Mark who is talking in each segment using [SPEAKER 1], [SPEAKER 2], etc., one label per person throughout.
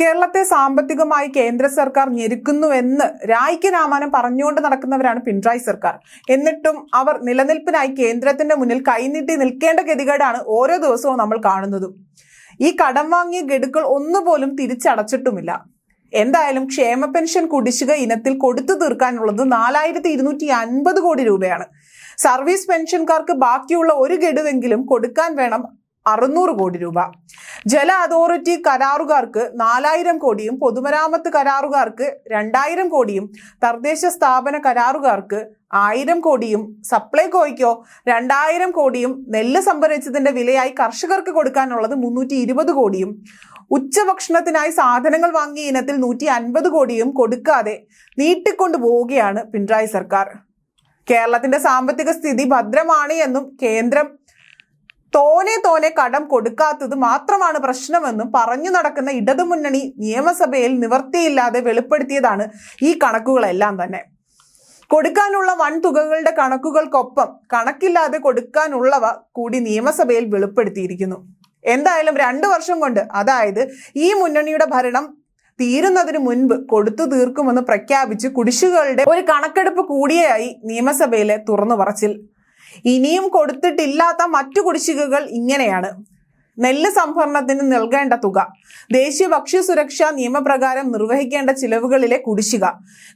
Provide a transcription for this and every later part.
[SPEAKER 1] കേരളത്തെ സാമ്പത്തികമായി കേന്ദ്ര സർക്കാർ ഞെരുക്കുന്നുവെന്ന് രായ്ക്ക് രാമാനം പറഞ്ഞുകൊണ്ട് നടക്കുന്നവരാണ് പിണറായി സർക്കാർ. എന്നിട്ടും അവർ നിലനിൽപ്പിനായി കേന്ദ്രത്തിന്റെ മുന്നിൽ കൈനീട്ടി നിൽക്കേണ്ട ഗതികേടാണ് ഓരോ ദിവസവും നമ്മൾ കാണുന്നതും. ഈ കടം വാങ്ങിയ ഗഡുക്കൾ ഒന്നുപോലും തിരിച്ചടച്ചിട്ടുമില്ല. എന്തായാലും ക്ഷേമ പെൻഷൻ കുടിശ്ശിക ഇനത്തിൽ കൊടുത്തു തീർക്കാനുള്ളത് നാലായിരത്തി ഇരുന്നൂറ്റി അൻപത് കോടി രൂപയാണ്. സർവീസ് പെൻഷൻകാർക്ക് ബാക്കിയുള്ള ഒരു ഗഡുവെങ്കിലും കൊടുക്കാൻ വേണം അറുന്നൂറ് കോടി രൂപ. ജല അതോറിറ്റി കരാറുകാർക്ക് നാലായിരം കോടിയും പൊതുമരാമത്ത് കരാറുകാർക്ക് രണ്ടായിരം കോടിയും തദ്ദേശ സ്ഥാപന കരാറുകാർക്ക് ആയിരം കോടിയും സപ്ലൈകോയ്ക്കോ രണ്ടായിരം കോടിയും നെല്ല് സംഭരിച്ചതിന്റെ വിലയായി കർഷകർക്ക് കൊടുക്കാനുള്ളത് മുന്നൂറ്റി ഇരുപത് കോടിയും ഉച്ചഭക്ഷണത്തിനായി സാധനങ്ങൾ വാങ്ങിയ ഇനത്തിൽ നൂറ്റി അൻപത് കോടിയും കൊടുക്കാതെ നീട്ടിക്കൊണ്ടു പോവുകയാണ് പിണറായി സർക്കാർ. കേരളത്തിന്റെ സാമ്പത്തിക സ്ഥിതി ഭദ്രമാണ് എന്നും കേന്ദ്രം തോനെ തോനെ കടം കൊടുക്കാത്തത് മാത്രമാണ് പ്രശ്നമെന്നും പറഞ്ഞു നടക്കുന്ന ഇടതുമുന്നണി നിയമസഭയിൽ നിവർത്തിയില്ലാതെ വെളിപ്പെടുത്തിയതാണ് ഈ കണക്കുകളെല്ലാം തന്നെ. കൊടുക്കാനുള്ള വൻ തുകകളുടെ കണക്കുകൾക്കൊപ്പം കണക്കില്ലാതെ കൊടുക്കാനുള്ളവ കൂടി നിയമസഭയിൽ വെളിപ്പെടുത്തിയിരിക്കുന്നു. എന്തായാലും രണ്ടു വർഷം കൊണ്ട് അതായത് ഈ മുന്നണിയുടെ ഭരണം തീരുന്നതിന് മുൻപ് കൊടുത്തു തീർക്കുമെന്ന് പ്രഖ്യാപിച്ച് കുടിശ്ശികളുടെ ഒരു കണക്കെടുപ്പ് കൂടിയായി നിയമസഭയിലെ തുറന്നു പറച്ചിൽ ഇനിയും കൊടുത്തിട്ടില്ലാത്ത മറ്റു കുടിശ്ശികകൾ ഇങ്ങനെയാണ്. നെല്ല് സംഭരണത്തിന് നൽകേണ്ട തുക. ദേശീയ ഭക്ഷ്യ സുരക്ഷാ നിയമപ്രകാരം നിർവഹിക്കേണ്ട ചിലവുകളിലെ കുടിശ്ശിക.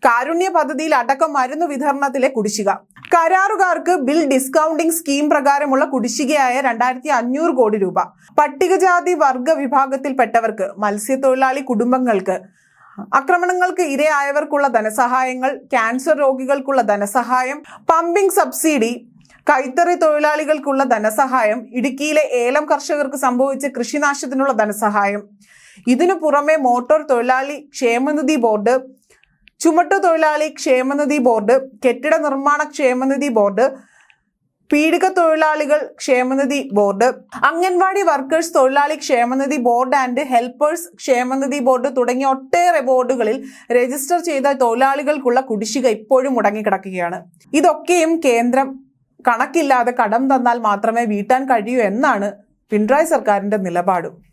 [SPEAKER 1] കാരുണ്യ പദ്ധതിയിൽ അടക്കം മരുന്ന് വിതരണത്തിലെ കുടിശ്ശിക. കരാറുകാർക്ക് ബിൽ ഡിസ്കൗണ്ടിംഗ് സ്കീം പ്രകാരമുള്ള കുടിശ്ശികയായ രണ്ടായിരത്തി അഞ്ഞൂറ് കോടി രൂപ. പട്ടികജാതി വർഗ വിഭാഗത്തിൽപ്പെട്ടവർക്ക് മത്സ്യത്തൊഴിലാളി കുടുംബങ്ങൾക്ക് ആക്രമണങ്ങൾക്ക് ഇരയായവർക്കുള്ള ധനസഹായങ്ങൾ ക്യാൻസർ രോഗികൾക്കുള്ള ധനസഹായം പമ്പിംഗ് സബ്സിഡി കൈത്തറി തൊഴിലാളികൾക്കുള്ള ധനസഹായം ഇടുക്കിയിലെ ഏലം കർഷകർക്ക് സംഭവിച്ച കൃഷിനാശത്തിനുള്ള ധനസഹായം. ഇതിനു പുറമെ മോട്ടോർ തൊഴിലാളി ക്ഷേമനിധി ബോർഡ് ചുമട്ടു തൊഴിലാളി ക്ഷേമനിധി ബോർഡ് കെട്ടിട നിർമ്മാണ ക്ഷേമനിധി ബോർഡ് പീഡിക തൊഴിലാളികൾ ക്ഷേമനിധി ബോർഡ് അംഗൻവാടി വർക്കേഴ്സ് തൊഴിലാളി ക്ഷേമനിധി ബോർഡ് ആൻഡ് ഹെൽപ്പേഴ്സ് ക്ഷേമനിധി ബോർഡ് തുടങ്ങിയ ഒട്ടേറെ ബോർഡുകളിൽ രജിസ്റ്റർ ചെയ്ത തൊഴിലാളികൾക്കുള്ള കുടിശ്ശിക ഇപ്പോഴും മുടങ്ങിക്കിടക്കുകയാണ്. ഇതൊക്കെയും കേന്ദ്രം കണക്കില്ലാതെ കടം തന്നാൽ മാത്രമേ വീട്ടാൻ കഴിയൂ എന്നാണ് പിണറായി സർക്കാരിന്റെ നിലപാടും.